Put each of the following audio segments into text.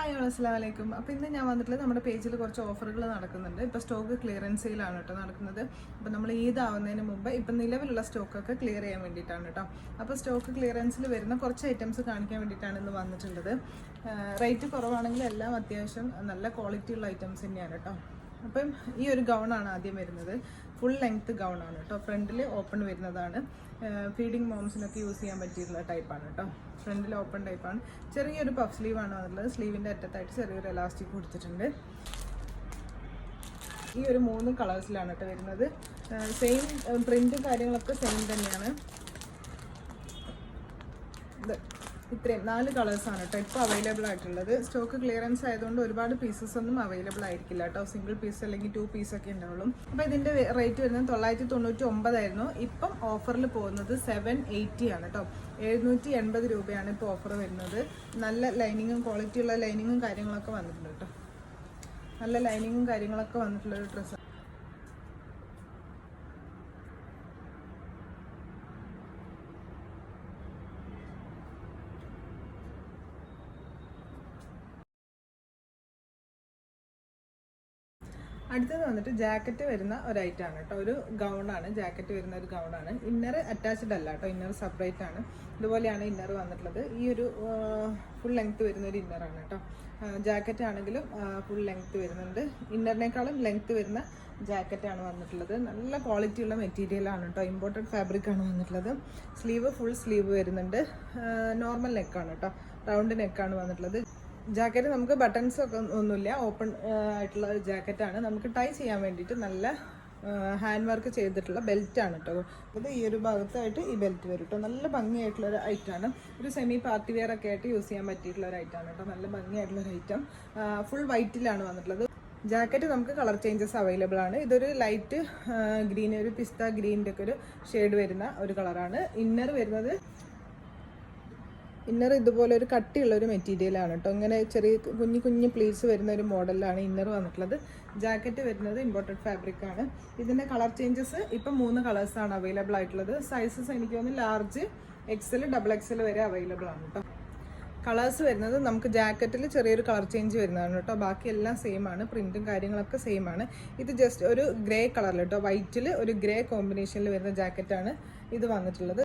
Hi അസ്സാം വലൈക്കും അപ്പോൾ ഇന്ന് ഞാൻ വന്നിട്ടുള്ളത് നമ്മുടെ പേജിൽ കുറച്ച് ഓഫറുകൾ നടക്കുന്നുണ്ട്. ഇപ്പോൾ സ്റ്റോക്ക് ക്ലിയറൻസ് സെയിലാണ് കേട്ടോ നടക്കുന്നത്. അപ്പോൾ നമ്മൾ ഈദ് ആവുന്നതിന് മുമ്പ് ഇപ്പം നിലവിലുള്ള സ്റ്റോക്കൊക്കെ ക്ലിയർ ചെയ്യാൻ വേണ്ടിയിട്ടാണ് കേട്ടോ. അപ്പോൾ സ്റ്റോക്ക് ക്ലിയറൻസിൽ വരുന്ന കുറച്ച് ഐറ്റംസ് കാണിക്കാൻ വേണ്ടിയിട്ടാണ് ഇന്ന് വന്നിട്ടുള്ളത്. റേറ്റ് കുറവാണെങ്കിൽ എല്ലാം അത്യാവശ്യം നല്ല ക്വാളിറ്റിയുള്ള ഐറ്റംസ് തന്നെയാണ് കേട്ടോ. അപ്പം ഈ ഒരു ഗൗണാണ് ആദ്യം വരുന്നത്. ഫുൾ ലെങ്ത് ഗൗണാണ് കേട്ടോ. ഫ്രണ്ടിൽ ഓപ്പൺ വരുന്നതാണ്. ഫീഡിങ് മോംസിനൊക്കെ യൂസ് ചെയ്യാൻ പറ്റിയിട്ടുള്ള ടൈപ്പാണ് കേട്ടോ. ഫ്രണ്ടിൽ ഓപ്പൺ ടൈപ്പാണ് ചെറിയൊരു പഫ് സ്ലീവാണ് വന്നിട്ടുള്ളത്. സ്ലീവിന്റെ അറ്റത്തായിട്ട് ചെറിയൊരു എലാസ്റ്റിക് കൊടുത്തിട്ടുണ്ട് ഈ ഒരു മൂന്ന് കളേഴ്സിലാണ് കേട്ടോ വരുന്നത്. സെയിം പ്രിന്റും കാര്യങ്ങളൊക്കെ സെയിം തന്നെയാണ്. ഇത്. ഇത്രയും നാല് കളേഴ്സാണ് കേട്ടോ ഇപ്പോൾ അവൈലബിൾ ആയിട്ടുള്ളത്. സ്റ്റോക്ക് ക്ലിയറൻസ് ആയതുകൊണ്ട് ഒരുപാട് പീസസ് ഒന്നും അവൈലബിൾ ആയിരിക്കില്ല കേട്ടോ സിംഗിൾ പീസ് അല്ലെങ്കിൽ ടു പീസ് ഒക്കെ ഉണ്ടാവുള്ളൂ. അപ്പോൾ ഇതിന്റെ റേറ്റ് വരുന്നത് തൊള്ളായിരത്തി തൊണ്ണൂറ്റി ഒമ്പതായിരുന്നു ഇപ്പം ഓഫറിൽ പോകുന്നത് സെവൻ എയ്റ്റി ആണ് കേട്ടോ എഴുന്നൂറ്റി എൺപത് രൂപയാണ് ഇപ്പോൾ ഓഫർ വരുന്നത്. നല്ല ലൈനിങ്ങും ക്വാളിറ്റിയുള്ള ലൈനിങ്ങും കാര്യങ്ങളൊക്കെ വന്നിട്ടുണ്ട് കേട്ടോ നല്ല ലൈനിങ്ങും കാര്യങ്ങളൊക്കെ വന്നിട്ടുള്ള ഒരു അടുത്തത് വന്നിട്ട് ജാക്കറ്റ് വരുന്ന ഒരു ഐറ്റം ആണ് കേട്ടോ. ഒരു ഗൗണാണ്. ജാക്കറ്റ് വരുന്ന ഒരു ഗൗണാണ്. ഇന്നർ അറ്റാച്ച്ഡ് അല്ല കേട്ടോ. ഇന്നർ സെപ്പറേറ്റ് ആണ്. ഇതുപോലെയാണ് ഇന്നർ വന്നിട്ടുള്ളത്. ഈ ഒരു ഫുൾ ലെങ്ത് വരുന്ന ഒരു ഇന്നറാണ് കേട്ടോ. ജാക്കറ്റ് ആണെങ്കിലും ഫുൾ ലെങ്ത് വരുന്നുണ്ട്. ഇന്നറിനേക്കാളും ലെങ്ത് വരുന്ന ജാക്കറ്റാണ് വന്നിട്ടുള്ളത്. നല്ല ക്വാളിറ്റി ഉള്ള മെറ്റീരിയലാണ് കേട്ടോ. ഇമ്പോർട്ടഡ് ഫാബ്രിക് ആണ് വന്നിട്ടുള്ളത്. സ്ലീവ് ഫുൾ സ്ലീവ് വരുന്നുണ്ട്. നോർമൽ നെക്കാണ് കേട്ടോ. റൗണ്ട് നെക്കാണ് വന്നിട്ടുള്ളത്. ജാക്കറ്റ് നമുക്ക് ബട്ടൺസ് ഒക്കെ ഒന്നുമില്ല. ഓപ്പൺ ആയിട്ടുള്ള ജാക്കറ്റാണ്. നമുക്ക് ടൈ ചെയ്യാൻ വേണ്ടിയിട്ട് നല്ല ഹാൻഡ് വർക്ക് ചെയ്തിട്ടുള്ള ബെൽറ്റാണ് കേട്ടോ അത് ഈ ഒരു ഭാഗത്തായിട്ട് ഈ ബെൽറ്റ് വരും കേട്ടോ നല്ല ഭംഗിയായിട്ടുള്ള ഒരു ഐറ്റാണ് ഒരു സെമി പാർട്ടി വെയർ ഒക്കെ ആയിട്ട് യൂസ് ചെയ്യാൻ പറ്റിയിട്ടുള്ള ഒരു ഐറ്റമാണ് കേട്ടോ നല്ല ഭംഗിയായിട്ടുള്ള ഒരു ഐറ്റം ഫുൾ വൈറ്റിലാണ് വന്നിട്ടുള്ളത്. ജാക്കറ്റ് നമുക്ക് കളർ ചേഞ്ചസ് അവൈലബിൾ ആണ്. ഇതൊരു ലൈറ്റ് ഗ്രീൻ ഒരു പിസ്ത ഗ്രീന്റെ ഒക്കെ ഒരു ഷെയ്ഡ് വരുന്ന ഒരു കളറാണ് ഇന്നർ വരുന്നത് ഇന്നർ ഇതുപോലെ ഒരു കട്ടിയുള്ള ഒരു മെറ്റീരിയലാണ് കേട്ടോ ഇങ്ങനെ ചെറിയ കുഞ്ഞു കുഞ്ഞു പ്ലീറ്റ്സ് വരുന്ന ഒരു മോഡലിലാണ് ഇന്നർ വന്നിട്ടുള്ളത്. ജാക്കറ്റ് വരുന്നത് ഇമ്പോർട്ടഡ് ഫാബ്രിക് ആണ്. ഇതിന്റെ കളർ ചേഞ്ചസ് ഇപ്പം മൂന്ന് കളേഴ്സാണ് അവൈലബിൾ ആയിട്ടുള്ളത്. സൈസസ് എനിക്ക് തോന്നുന്നു ലാർജ് എക്സൽ ഡബിൾ എക്സൽ വരെ അവൈലബിൾ ആണ് കേട്ടോ കളേഴ്സ് വരുന്നത് നമുക്ക് ജാക്കറ്റിൽ ചെറിയൊരു കളർ ചേഞ്ച് വരുന്നതാണ് കേട്ടോ ബാക്കി എല്ലാം സെയിം ആണ്. പ്രിന്റും കാര്യങ്ങളൊക്കെ സെയിം ആണ്. ഇത് ജസ്റ്റ് ഒരു ഗ്രേ കളറിൽ കേട്ടോ വൈറ്റിൽ ഒരു ഗ്രേ കോമ്പിനേഷനിൽ വരുന്ന ജാക്കറ്റാണ് ഇത് വന്നിട്ടുള്ളത്.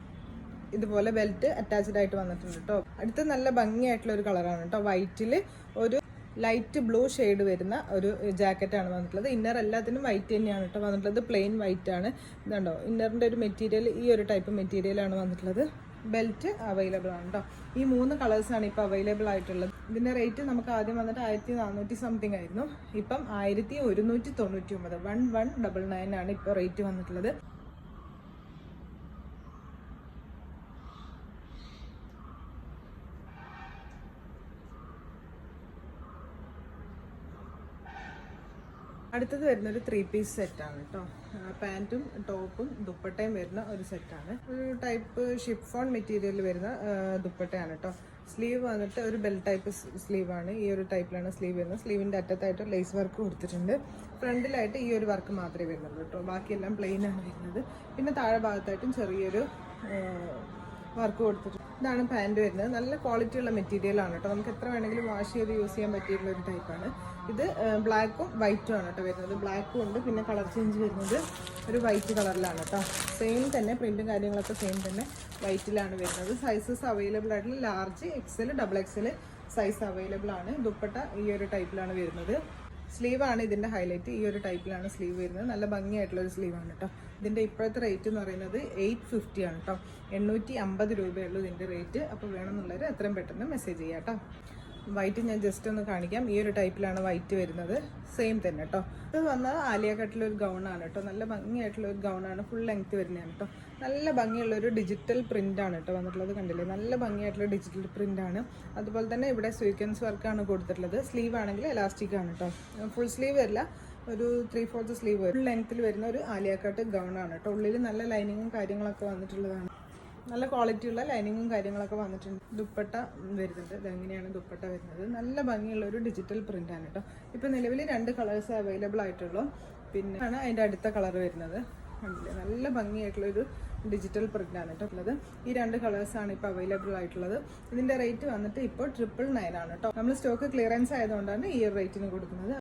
ഇതുപോലെ ബെൽറ്റ് അറ്റാച്ച്ഡ് ആയിട്ട് വന്നിട്ടുണ്ട് കേട്ടോ അടുത്ത നല്ല ഭംഗിയായിട്ടുള്ള ഒരു കളറാണ് കേട്ടോ വൈറ്റിൽ ഒരു ലൈറ്റ് ബ്ലൂ ഷെയ്ഡ് വരുന്ന ഒരു ജാക്കറ്റാണ് വന്നിട്ടുള്ളത്. ഇന്നർ എല്ലാത്തിനും വൈറ്റ് തന്നെയാണ് കേട്ടോ വന്നിട്ടുള്ളത്. പ്ലെയിൻ വൈറ്റ് ആണ്. ഇതുണ്ടോ? ഇന്നറിന്റെ ഒരു മെറ്റീരിയൽ ഈ ഒരു ടൈപ്പ് മെറ്റീരിയലാണ് വന്നിട്ടുള്ളത്. ബെൽറ്റ് അവൈലബിൾ ആണ് കേട്ടോ ഈ മൂന്ന് കളേഴ്സാണ് ഇപ്പോൾ അവൈലബിൾ ആയിട്ടുള്ളത്. ഇതിന്റെ റേറ്റ് നമുക്ക് ആദ്യം വന്നിട്ട് ആയിരത്തി നാനൂറ്റി സംതിങ് ആയിരുന്നു. ഇപ്പം ആയിരത്തി ഒരുന്നൂറ്റി തൊണ്ണൂറ്റി ഒമ്പത് വൺ വൺ ഡബിൾ നയൻ ആണ് ഇപ്പോൾ റേറ്റ് വന്നിട്ടുള്ളത്. അടുത്തത് വരുന്ന ഒരു ത്രീ പീസ് സെറ്റാണ് കേട്ടോ പാന്റും ടോപ്പും ദുപ്പട്ടയും വരുന്ന ഒരു സെറ്റാണ് ഒരു ടൈപ്പ് ഷിഫോൺ മെറ്റീരിയൽ വരുന്ന ദുപ്പട്ടയാണ് കേട്ടോ സ്ലീവ് വന്നിട്ട് ഒരു ബെൽ ടൈപ്പ് സ്ലീവാണ് ഈ ഒരു ടൈപ്പിലാണ് സ്ലീവ് വരുന്നത്. സ്ലീവിന്റെ അറ്റത്തായിട്ട് ലേസ് വർക്ക് കൊടുത്തിട്ടുണ്ട്. ഫ്രണ്ടിലായിട്ട് ഈ ഒരു വർക്ക് മാത്രമേ വരുന്നുള്ളൂ കേട്ടോ ബാക്കിയെല്ലാം പ്ലെയിനാണ് വരുന്നത്. പിന്നെ താഴെ ഭാഗത്തായിട്ടും ചെറിയൊരു വർക്ക് കൊടുത്തിട്ടുണ്ട് ഇതാണ് പാന്റ് വരുന്നത്. നല്ല ക്വാളിറ്റി ഉള്ള മെറ്റീരിയൽ ആണ് കേട്ടോ നമുക്ക് എത്ര വേണമെങ്കിലും വാഷ് ചെയ്ത് യൂസ് ചെയ്യാൻ പറ്റിയിട്ടുള്ള ഒരു ടൈപ്പാണ് ഇത് ബ്ലാക്കും വൈറ്റും ആണ് കേട്ടോ വരുന്നത്. ബ്ലാക്കും ഉണ്ട്. പിന്നെ കളർ ചേഞ്ച് വരുന്നത് ഒരു വൈറ്റ് കളറിലാണ് കേട്ടോ സെയിം തന്നെ പ്രിന്റും കാര്യങ്ങളൊക്കെ സെയിം തന്നെ വൈറ്റിലാണ് വരുന്നത്. സൈസസ് അവൈലബിൾ ആയിട്ടുള്ള large XL double XL size available ആണ്. ദുപ്പട്ട ഈ ഒരു ടൈപ്പിലാണ് വരുന്നത്. സ്ലീവ് ആണ് ഇതിന്റെ ഹൈലൈറ്റ്. ഈ ഒരു ടൈപ്പിലാണ് സ്ലീവ് വരുന്നത്. നല്ല ഭംഗിയായിട്ടുള്ള ഒരു സ്ലീവാണ് കേട്ടോ. ഇതിന്റെ ഇപ്പോഴത്തെ റേറ്റ് എന്ന് പറയുന്നത് എയ്റ്റ് ഫിഫ്റ്റി ആണ് കേട്ടോ. എണ്ണൂറ്റി അമ്പത് രൂപയുള്ളൂ ഇതിന്റെ റേറ്റ്. അപ്പോൾ വേണമെന്നുള്ളവർ എത്രയും പെട്ടെന്ന് മെസ്സേജ് ചെയ്യാം കേട്ടോ. വൈറ്റ് ഞാൻ ജസ്റ്റ് ഒന്ന് കാണിക്കാം. ഈ ഒരു ടൈപ്പിലാണ് വൈറ്റ് വരുന്നത്. സെയിം തന്നെ കേട്ടോ ഇത് വന്നത് ആലിയ കട്ടിലൊരു ഗൗണാണ് കേട്ടോ നല്ല ഭംഗിയായിട്ടുള്ള ഒരു ഗൗണാണ് ഫുൾ ലെങ്ത് വരുന്നതാണ് കേട്ടോ നല്ല ഭംഗിയുള്ള ഒരു ഡിജിറ്റൽ പ്രിന്റ് ആണ് കേട്ടോ വന്നിട്ടുള്ളത് കണ്ടില്ലേ? നല്ല ഭംഗിയായിട്ടുള്ള ഡിജിറ്റൽ പ്രിന്റ് ആണ്. അതുപോലെ തന്നെ ഇവിടെ സ്വീക്വൻസ് വർക്കാണ് കൊടുത്തിട്ടുള്ളത്. സ്ലീവ് ആണെങ്കിൽ എലാസ്റ്റിക് ആണ് കേട്ടോ ഫുൾ സ്ലീവ് അല്ല. ഒരു ത്രീ ഫോർത്ത് സ്ലീവ് ഫുൾ ലെങ്ത്തിൽ വരുന്ന ഒരു ആലിയ കട്ട് ഗൗണാണ് കേട്ടോ ഉള്ളിൽ നല്ല ലൈനിങ്ങും കാര്യങ്ങളൊക്കെ വന്നിട്ടുള്ളതാണ്. നല്ല ക്വാളിറ്റി ഉള്ള ലൈനിങ്ങും കാര്യങ്ങളൊക്കെ വന്നിട്ടുണ്ട്. ദുപ്പട്ട വരുന്നുണ്ട്. ഇതെങ്ങനെയാണ് ദുപ്പട്ട വരുന്നത്? നല്ല ഭംഗിയുള്ള ഒരു ഡിജിറ്റൽ പ്രിന്റ് ആണ് കേട്ടോ ഇപ്പൊ നിലവിൽ രണ്ട് കളേഴ്സ് അവൈലബിൾ ആയിട്ടുള്ളൂ. പിന്നെ ആണ് അതിന്റെ അടുത്ത കളർ വരുന്നത്. കണ്ടില്ലേ? നല്ല ഭംഗിയായിട്ടുള്ള ഒരു ഡിജിറ്റൽ പ്രിന്റ് ആണ് കേട്ടോ ഉള്ളത്. ഈ രണ്ട് കളേഴ്സ് ആണ് ഇപ്പോൾ അവൈലബിൾ ആയിട്ടുള്ളത്. ഇതിന്റെ റേറ്റ് വന്നിട്ട് ഇപ്പോൾ ട്രിപ്പിൾ നയൻ ആണ് കേട്ടോ നമ്മൾ സ്റ്റോക്ക് ക്ലിയറൻസ് ആയതുകൊണ്ടാണ് ഈ റേറ്റിന് കൊടുക്കുന്നത്.